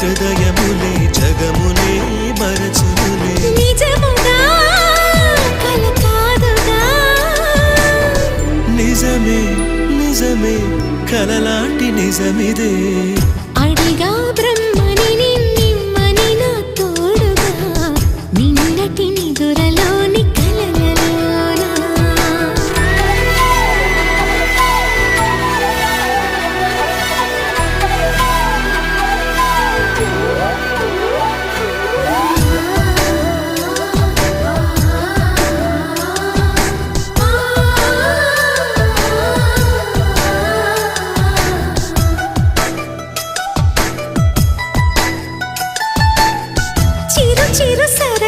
హృదయములే జగమునే కాదుగా. నిజమే నిజమే కలలాంటి నిజమిదే. tira o